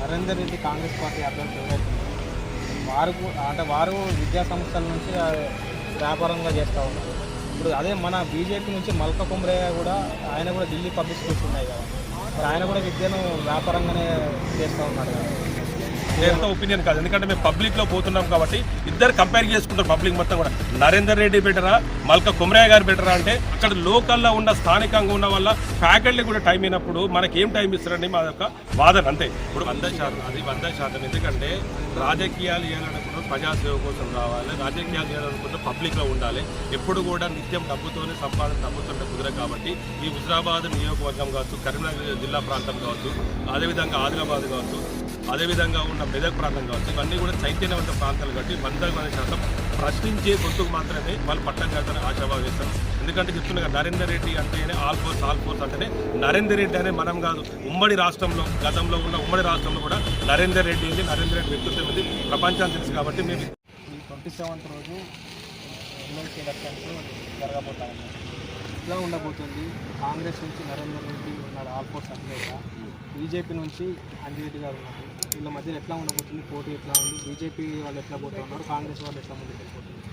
Narender Reddy Congress party అభ్యర్థి ఎవరైతే వారు అంటే వారు విద్యా సంస్థల నుంచి వ్యాపారంగా చేస్తూ ఉన్నారు. ఇప్పుడు అదే మన బీజేపీ నుంచి మల్క కుమ్రయ్య కూడా ఆయన కూడా ఢిల్లీ పబ్లిక్ స్కూల్స్ ఉన్నాయి కదా. మరి ఆయన కూడా విద్యను వ్యాపారంగానే చేస్తూ ఉన్నారు కదా. ఎంత ఒపీనియన్ కాదు. ఎందుకంటే మేము పబ్లిక్లో పోతున్నాం కాబట్టి ఇద్దరు కంపేర్ చేసుకుంటారు పబ్లిక్ మొత్తం కూడా. నరేందర్ రెడ్డి బెటరా మల్క కుమరయ్య గారు బెటరా అంటే అక్కడ లోకల్లో ఉన్న స్థానికంగా ఉన్న వల్ల ఫ్యాకల్టీ కూడా టైం అయినప్పుడు మనకి ఏం టైం ఇస్తారని మా యొక్క వాదన అంతే. ఇప్పుడు వంద శాతం అది వంద శాతం. ఎందుకంటే రాజకీయాలు చేయాలనుకుంటే ప్రజాసేవ కోసం రావాలి రాజకీయాలు చేయాలనుకుంటే పబ్లిక్లో ఉండాలి. ఎప్పుడు కూడా నిత్యం డబ్బుతోనే సంపాదన డబ్బుతుంటే కుదరదు కాబట్టి ఈ హుజరాబాద్ నియోజకవర్గం కావచ్చు కరీంనగర్ జిల్లా ప్రాంతం కావచ్చు అదేవిధంగా ఆదిలాబాద్ కావచ్చు అదేవిధంగా ఉన్న మెదక్ ప్రాంతం కావచ్చు ఇవన్నీ కూడా చైతన్యవంత ప్రాంతాలు కాబట్టి వందల వంద శాతం ప్రశ్నించే గొంతుకు మాత్రమే వాళ్ళు పట్టం కడతారని ఆశాభావం ఎందుకంటే చెప్తున్నా నరేందర్ రెడ్డి అంటేనే ఆల్ ఫోర్స్ ఆల్ ఫోర్స్ అంటేనే నరేందర్ రెడ్డి అనే మనం కాదు. ఉమ్మడి రాష్ట్రంలో గతంలో ఉన్న ఉమ్మడి రాష్ట్రంలో కూడా నరేందర్ రెడ్డి ఉంది నరేందర్ రెడ్డి వ్యక్తిత్వం ఉంది. ప్రపంచానికి తెలుసు కాబట్టి మేము ఈ ట్వంటీ సెవెంత్ రోజు ఎమ్మెల్సీ ఎలక్షన్స్ జరగబోతా ఉన్నాయి ఇట్లా ఉండబోతుంది. కాంగ్రెస్ నుంచి నరేందర్ రెడ్డి ఉన్నాడు ఆల్ఫోర్స్ అధినేత. బీజేపీ నుంచి అంజిరెడ్డి గారు ఉన్నారు. వీళ్ళ మధ్యలో ఎట్లా ఉండబోతుంది? పోటీ ఎట్లా ఉంది? బీజేపీ వాళ్ళు ఎట్లా పోతా ఉన్నారు? కాంగ్రెస్ వాళ్ళు ఎట్లా ముందుకు వెళ్ళిపోతున్నారు?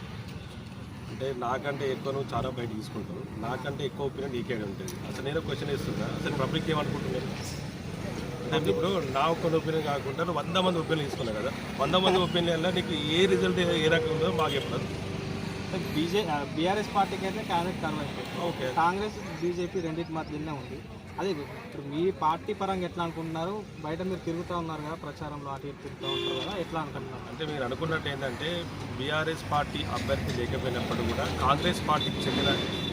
అంటే నాకంటే ఎక్కువ నువ్వు చాలా బయట తీసుకుంటావు. నాకంటే ఎక్కువ ఒపీనియన్ నీకే ఉంటుంది. అసలు నేను క్వశ్చన్ ఇస్తున్నా అసలు పబ్లిక్ ఏమనుకుంటున్నారు? అంటే ఇప్పుడు నా ఒక్క ఒపీనియన్ కాకుండా నువ్వు వంద మంది ఒపీనియన్ తీసుకున్నావు కదా. వంద మంది ఒపీనియన్లో నీకు ఏ రిజల్ట్ ఏ రకంగా ఉందో మాకు చెప్పదు బీజే బీఆర్ఎస్ పార్టీకి అయితే కాంగ్రెస్ కనుక ఓకే. కాంగ్రెస్ బీజేపీ రెండింటి మధ్యలోనే ఉంది. అదే ఇప్పుడు మీ పార్టీ పరంగా ఎట్లా అనుకుంటున్నారు? బయట మీరు తిరుగుతూ ఉన్నారు కదా ప్రచారంలో అటు ఇటు తిరుగుతూ ఉంటారు కదా ఎట్లా అనుకుంటున్నారు? అంటే మీరు అనుకున్నట్టు ఏంటంటే బీఆర్ఎస్ పార్టీ అభ్యర్థి లేకపోయినప్పుడు కూడా కాంగ్రెస్ పార్టీకి చెందిన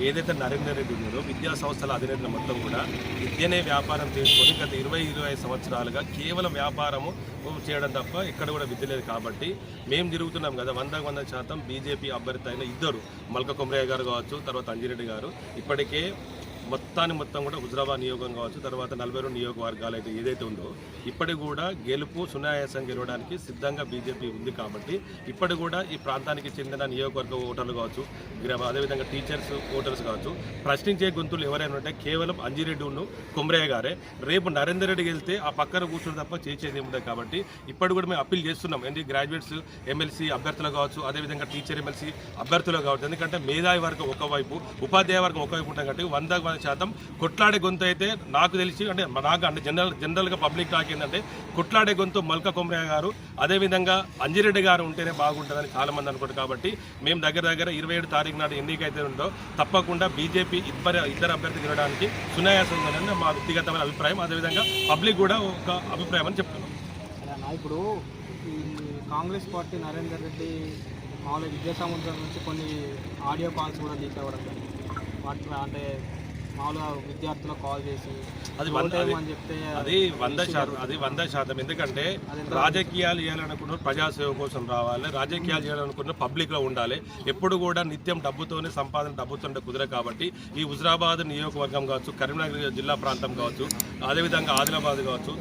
ఏదైతే నరేందర్ రెడ్డి ఉన్నారో విద్యా సంస్థల అధినేతల మొత్తం కూడా విద్యనే వ్యాపారం చేసుకొని గత ఇరవై ఇరవై సంవత్సరాలుగా కేవలం వ్యాపారము చేయడం తప్ప ఇక్కడ కూడా విద్య లేదు కాబట్టి మేము తిరుగుతున్నాం కదా వంద వంద శాతం బీజేపీ అభ్యర్థి అయిన ఇద్దరు మల్క కొమరయ్య గారు కావచ్చు తర్వాత అంజిరెడ్డి గారు. ఇప్పటికే మొత్తాన్ని మొత్తం కూడా హుజరాబాద్ నియోగం కావచ్చు తర్వాత నలభై రెండు నియోగవర్గాలు అయితే ఏదైతే ఉందో ఇప్పటికి కూడా గెలుపు సునాయాసం గెలవడానికి సిద్ధంగా బీజేపీ ఉంది కాబట్టి ఇప్పటి కూడా ఈ ప్రాంతానికి చెందిన నియోగవర్గ ఓటర్లు కావచ్చు అదేవిధంగా టీచర్స్ ఓటర్స్ కావచ్చు ప్రశ్నించే గొంతులు ఎవరైనా ఉంటే కేవలం అంజిరెడ్డి ఉన్ను కొమరయ్య గారే. రేపు నరేందర్ రెడ్డి వెళ్తే ఆ పక్కన కూర్చుని తప్ప చేసేది ఏముండదు కాబట్టి ఇప్పటి కూడా మేము అప్పీల్ చేస్తున్నాం. ఏంటి? గ్రాడ్యుయేట్స్ ఎమ్మెల్సీ అభ్యర్థులు కావచ్చు అదేవిధంగా టీచర్ ఎమ్మెల్సీ అభ్యర్థులు కావచ్చు. ఎందుకంటే మేధావి వర్గం ఒకవైపు ఉపాధ్యాయ వర్గం ఒకవైపు ఉంటాం కాబట్టి వంద శాతం. కొట్లాడే గొంతు అయితే నాకు తెలిసి అంటే నాకు అంటే జనరల్ జనరల్గా పబ్లిక్ టాక్ ఏంటంటే కొట్లాడే గొంతు మల్క కొమరయ్య గారు అదేవిధంగా అంజిరెడ్డి గారు ఉంటేనే బాగుంటుందని చాలామంది అనుకుంటారు కాబట్టి మేము దగ్గర దగ్గర ఇరవై ఏడు తారీఖు నాడు ఎన్నికైతే ఉందో తప్పకుండా బీజేపీ ఇద్దరు ఇద్దరు అభ్యర్థి గెలవడానికి సునాయాసం ఉందని మా వ్యక్తిగతమైన అభిప్రాయం అదేవిధంగా పబ్లిక్ కూడా ఒక అభిప్రాయం అని చెప్తున్నాం. ఇప్పుడు ఈ కాంగ్రెస్ పార్టీ నరేందర్ రెడ్డి మామూలుగా విద్యాసముద్రం నుంచి కొన్ని ఆడియో కాల్స్ కూడా లీక్ అవ్వడం వాటి అంటే మామూలుగా విద్యార్థులకు కాల్ చేసి అది వంద- ఓటేయమని అని చెప్తే అది వంద శాతం అది వంద శాతం. ఎందుకంటే రాజకీయాలు చేయాలనుకున్న ప్రజాసేవ కోసం రావాలి రాజకీయాలు చేయాలనుకున్న పబ్లిక్లో ఉండాలి. ఎప్పుడు కూడా నిత్యం డబ్బుతోనే సంపాదన డబ్బుతుంటే కుదరదు కాబట్టి ఈ హుజరాబాద్ నియోజకవర్గం కావచ్చు కరీంనగర్ జిల్లా ప్రాంతం కావచ్చు అదేవిధంగా ఆదిలాబాద్ కావచ్చు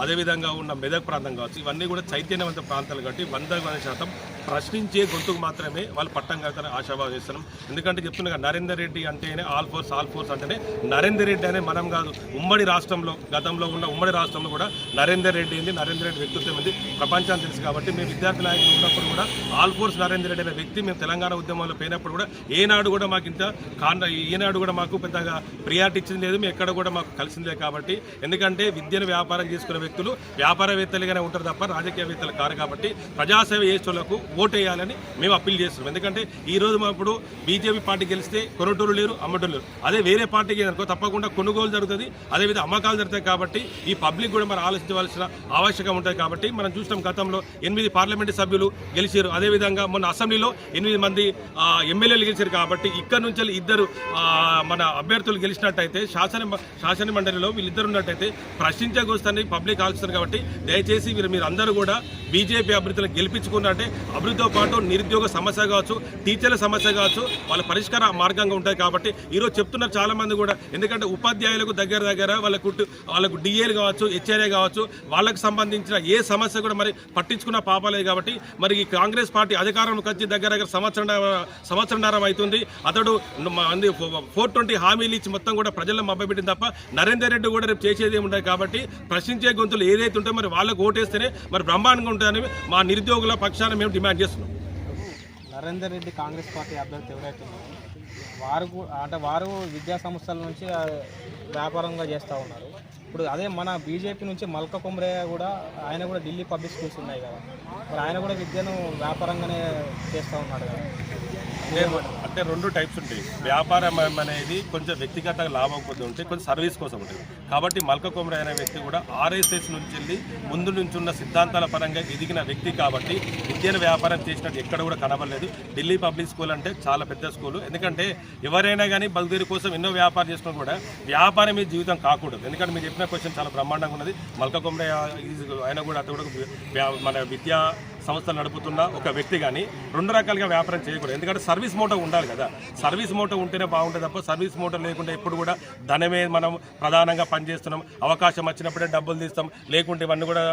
అదేవిధంగా ఉన్న మెదక్ ప్రాంతం కావచ్చు ఇవన్నీ కూడా చైతన్యవంత ప్రాంతాలు కాబట్టి వంద వంద శాతం ప్రశ్నించే గొంతుకు మాత్రమే వాళ్ళు పట్టం కడతారని ఆశాభావం చేస్తున్నాం. ఎందుకంటే చెప్తున్నా నరేందర్ రెడ్డి అంటేనే ఆల్ ఫోర్స్ ఆల్ ఫోర్స్ అంటేనే నరేందర్ రెడ్డి అనే మనం కాదు. ఉమ్మడి రాష్ట్రంలో గతంలో ఉన్న ఉమ్మడి రాష్ట్రంలో కూడా నరేందర్ రెడ్డి ఉంది నరేందర్ రెడ్డి వ్యక్తిత్వం ఉంది ప్రపంచాన్ని తెలుసు కాబట్టి మేము విద్యార్థి నాయకులు ఉన్నప్పుడు కూడా ఆల్ ఫోర్స్ నరేందర్ రెడ్డి అనే వ్యక్తి మేము తెలంగాణ ఉద్యమంలో పోయినప్పుడు కూడా ఏనాడు కూడా మాకు ఇంత కాండ ఈనాడు కూడా మాకు పెద్దగా ప్రియారిటీ ఇచ్చింది లేదు మేము ఎక్కడ కూడా మాకు కలిసిందే కాబట్టి. ఎందుకంటే విద్యను వ్యాపారం చేసుకునే వ్యక్తులు వ్యాపారవేత్తలుగానే ఉంటారు తప్ప రాజకీయవేత్తలు కారు కాబట్టి ప్రజాసేవ చేసేటోళ్ళకు ఓటేయాలని మేము అప్పీల్ చేస్తున్నాం. ఎందుకంటే ఈ రోజు మా ఇప్పుడు బీజేపీ పార్టీ గెలిస్తే కొనుటోళ్ళు లేరు అమ్మటోళ్ళు లేరు. అదే వేరే పార్టీకి అనుకో తప్పకుండా కొనుగోలు జరుగుతుంది అదేవిధంగా అమ్మకాలు జరుగుతాయి కాబట్టి ఈ పబ్లిక్ కూడా మనం ఆలోచించవలసిన ఆవశ్యకం ఉంటుంది కాబట్టి మనం చూసినాం గతంలో ఎనిమిది పార్లమెంటు సభ్యులు గెలిచారు. అదేవిధంగా మొన్న అసెంబ్లీలో ఎనిమిది మంది ఎమ్మెల్యేలు గెలిచారు కాబట్టి ఇక్కడ నుంచి ఇద్దరు మన అభ్యర్థులు గెలిచినట్టయితే శాసన శాసన మండలిలో వీళ్ళిద్దరు ఉన్నట్టయితే ప్రశ్నించకొస్తానని పబ్లిక్ ఆలోచిస్తారు కాబట్టి దయచేసి మీరు మీరు అందరూ కూడా బీజేపీ అభ్యర్థులను గెలిపించుకున్నట్టే అభివృద్ధితో పాటు నిరుద్యోగ సమస్య కావచ్చు టీచర్ల సమస్య కావచ్చు వాళ్ళ పరిష్కార మార్గంగా ఉంటుంది కాబట్టి ఈరోజు చెప్తున్నారు చాలామంది కూడా. ఎందుకంటే ఉపాధ్యాయులకు దగ్గర దగ్గర వాళ్ళ కుట్టు వాళ్ళకు డిఏలు కావచ్చు హెచ్ఆర్ఏ కావచ్చు వాళ్ళకు సంబంధించిన ఏ సమస్య కూడా మరి పట్టించుకున్న పాపలేదు కాబట్టి మరి ఈ కాంగ్రెస్ పార్టీ అధికారంలోకి వచ్చి దగ్గర దగ్గర సంవత్సరం సంవత్సరంన్నర అవుతుంది. అతడు ఫోర్ ట్వంటీ హామీలు ఇచ్చి మొత్తం కూడా ప్రజలను మభ్యపెట్టింది తప్ప నరేందర్ రెడ్డి కూడా రేపు చేసేది ఉండదు కాబట్టి ప్రశ్నించే గొంతులు ఏదైతే ఉంటే మరి వాళ్ళకు ఓటేస్తేనే మరి బ్రహ్మాండంగా ఉంటుందని మా నిరుద్యోగుల పక్షాన మేము డిమాండ్ చేస్తున్నాం. నరేందర్ రెడ్డి కాంగ్రెస్ పార్టీ అభ్యర్థి ఎవరైతే వారు అంటే వారు విద్యా సంస్థల నుంచి వ్యాపారంగా చేస్తూ ఉన్నారు. ఇప్పుడు అదే మన బీజేపీ నుంచి మల్క కుమ్రయ్య కూడా ఆయన కూడా ఢిల్లీ పబ్లిక్ స్కూల్స్ ఉన్నాయి కదా. మరి ఆయన కూడా విద్యను వ్యాపారంగానే చేస్తూ ఉన్నాడు కదా. అంటే రెండు టైప్స్ ఉంటాయి. వ్యాపారం అనేది కొంచెం వ్యక్తిగత లాభం కొద్ది ఉంటాయి కొంచెం సర్వీస్ కోసం ఉంటుంది. కాబట్టి మల్క కుమరి అనే వ్యక్తి కూడా ఆర్ఎస్ఎస్ నుంచి వెళ్ళి ముందు నుంచి ఉన్న సిద్ధాంతాల పరంగా ఎదిగిన వ్యక్తి కాబట్టి విద్యను వ్యాపారం చేసినట్టు ఎక్కడ కూడా కనబడలేదు. ఢిల్లీ పబ్లిక్ స్కూల్ అంటే చాలా పెద్ద స్కూల్. ఎందుకంటే ఎవరైనా కానీ బల్దీరి కోసం ఎన్నో వ్యాపారం చేసినా కూడా వ్యాపారం మీ జీవితం కాకూడదు. ఎందుకంటే మీరు చెప్పిన క్వశ్చన్ చాలా బ్రహ్మాండంగా ఉన్నది. మల్క కుమరి ఆయన కూడా అతను కూడా మన విద్యా సంస్థలు నడుపుతున్న ఒక వ్యక్తి కానీ రెండు రకాలుగా వ్యాపారం చేయకూడదు. ఎందుకంటే సర్వీస్ మోటో ఉండాలి కదా. సర్వీస్ మోటో ఉంటేనే బాగుంటుంది తప్ప సర్వీస్ మోటో లేకుండా ఎప్పుడు కూడా ధనమే మనం ప్రధానంగా పనిచేస్తున్నాం. అవకాశం వచ్చినప్పుడే డబ్బులు తీస్తాం. లేకుంటే ఇవన్నీ కూడా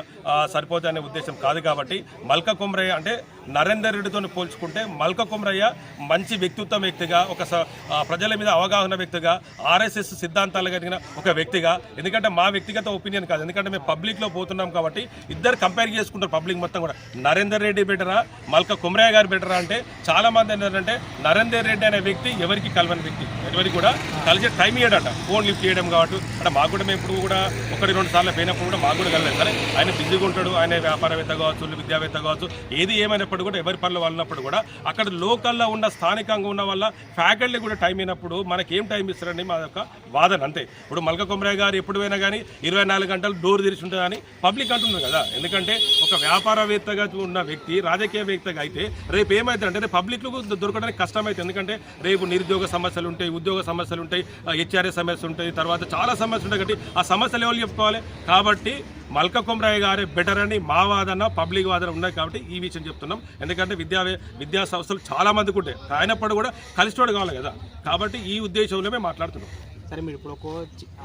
సరిపోతాయనే ఉద్దేశం కాదు కాబట్టి మల్క కుమ్రే అంటే నరేందర్ రెడ్డితో పోల్చుకుంటే మల్క కుమ్రయ్య మంచి వ్యక్తిత్వం వ్యక్తిగా ఒక స- ప్రజల మీద అవగాహన వ్యక్తిగా ఆర్ఎస్ఎస్ సిద్ధాంతాలు కలిగిన ఒక వ్యక్తిగా. ఎందుకంటే మా వ్యక్తిగత ఒపీనియన్ కాదు. ఎందుకంటే మేము పబ్లిక్లో పోతున్నాం కాబట్టి ఇద్దరు కంపేర్ చేసుకుంటారు పబ్లిక్ మొత్తం కూడా. నరేందర్ రెడ్డి బెటరా మల్క కుమ్రయ్య గారు బెటరా అంటే చాలామంది ఏంటంటే నరేందర్ రెడ్డి అనే వ్యక్తి ఎవరికి కలవని వ్యక్తి. ఎవరికి కూడా కలిసే టైం ఇయ్యడట. ఫోన్ లిఫ్ట్ చేయడం కాబట్టి. అంటే మాకు కూడా మేము ఇప్పుడు కూడా ఒకటి రెండు సార్లు పోయినప్పుడు కూడా మాకు కూడా కలలేదు సరే ఆయన బిజీగా ఉంటాడు. ఆయన వ్యాపారవేత్త కావచ్చు విద్యావేత్త కావచ్చు ఏది ఏమైనప్పుడు కూడా ఎవరి పనులు వాళ్ళనప్పుడు కూడా అక్కడ లోకల్లో ఉన్న స్థానికంగా ఉన్న వల్ల ఫ్యాకల్టీ కూడా టైం అయినప్పుడు మనకి ఏం టైం ఇస్తారని మా యొక్క వాదన అంతే. ఇప్పుడు మల్క కుమరయ్య గారు ఎప్పుడు పోయినా కానీ ఇరవై నాలుగు గంటలు డోర్ తెరిచి ఉంటుందని పబ్లిక్ అంటున్నారు కదా. ఎందుకంటే ఒక వ్యాపారవేత్తగా ఉన్న వ్యక్తి రాజకీయవేత్తగా అయితే రేపు ఏమైతే రేపు పబ్లిక్లో దొరకడానికి కష్టమైతే ఎందుకంటే రేపు నిరుద్యోగ సమస్యలు ఉంటాయి ఉద్యోగ సమస్యలు ఉంటాయి హెచ్ఆర్ఏ సమస్యలు ఉంటాయి తర్వాత చాలా సమస్యలు ఉంటాయి కాబట్టి ఆ సమస్యలు ఎవరు చెప్పుకోవాలి? కాబట్టి మల్క కుమరయ్య గారే బెటర్ అని మా వాదన పబ్లిక్ వాదన ఉన్నాయి కాబట్టి ఈ విషయం చెప్తున్నాం. ఎందుకంటే విద్యా విద్యా సంస్థలు చాలా మందికి ఉంటాయి. అయినప్పుడు కూడా కలిసినోడు కావాలి కదా. కాబట్టి ఈ ఉద్దేశంలో మేము మాట్లాడుతున్నాం. సరే మీరు ఇప్పుడు ఒక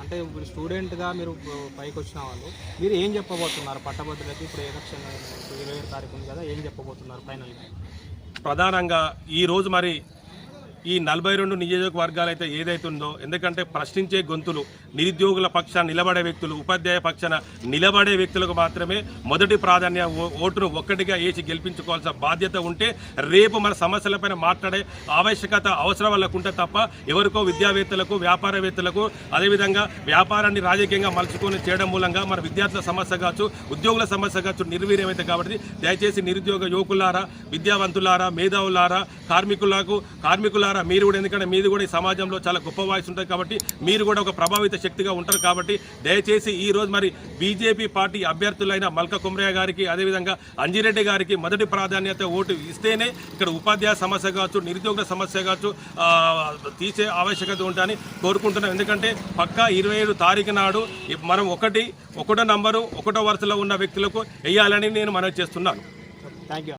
అంటే ఇప్పుడు స్టూడెంట్గా మీరు పైకి వచ్చిన వాళ్ళు మీరు ఏం చెప్పబోతున్నారు పట్టభద్రులకి? ఇప్పుడు ఎలక్షన్ ఇరవై తారీఖు ఉంది కదా ఏం చెప్పబోతున్నారు ఫైనల్గా? ప్రధానంగా ఈ రోజు మరి ఈ నలభై రెండు నియోజకవర్గాలు అయితే ఏదైతే ఉందో ఎందుకంటే ప్రశ్నించే గొంతులు నిరుద్యోగుల పక్షాన నిలబడే వ్యక్తులు ఉపాధ్యాయ పక్షాన నిలబడే వ్యక్తులకు మాత్రమే మొదటి ప్రాధాన్య ఓ- ఓటును ఒక్కటిగా వేసి గెలిపించుకోవాల్సిన బాధ్యత ఉంటే రేపు మన సమస్యలపైన మాట్లాడే ఆవశ్యకత అవసరం వాళ్ళకు తప్ప ఎవరికో విద్యావేత్తలకు వ్యాపారవేత్తలకు అదేవిధంగా వ్యాపారాన్ని రాజకీయంగా మలుచుకొని చేయడం మూలంగా మన విద్యార్థుల సమస్య కావచ్చు ఉద్యోగుల సమస్య కావచ్చు నిర్వీర్యమైతే కాబట్టి దయచేసి నిరుద్యోగ యువకులారా విద్యావంతులారా మేధావులారా కార్మికులకు కార్మికులారా మీరు కూడా ఎందుకంటే మీది కూడా ఈ సమాజంలో చాలా గొప్ప వాయిస్ ఉంటుంది కాబట్టి మీరు కూడా ఒక ప్రభావిత శక్తిగా ఉంటారు కాబట్టి దయచేసి ఈ రోజు మరి బీజేపీ పార్టీ అభ్యర్థులైన మల్క కుమ్రయ్య గారికి అదేవిధంగా అంజిరెడ్డి గారికి మొదటి ప్రాధాన్యత ఓటు ఇస్తేనే ఇక్కడ ఉపాధ్యాయ సమస్య కావచ్చు నిరుద్యోగుల సమస్య కావచ్చు తీసే ఆవశ్యకత ఉంటాయని కోరుకుంటున్నాం. ఎందుకంటే పక్కా ఇరవై ఏడు తారీఖు నాడు మనం ఒకటి ఒకటో నంబరు ఒకటో వరుసలో ఉన్న వ్యక్తులకు వేయాలని నేను మనవి చేస్తున్నాను. Thank you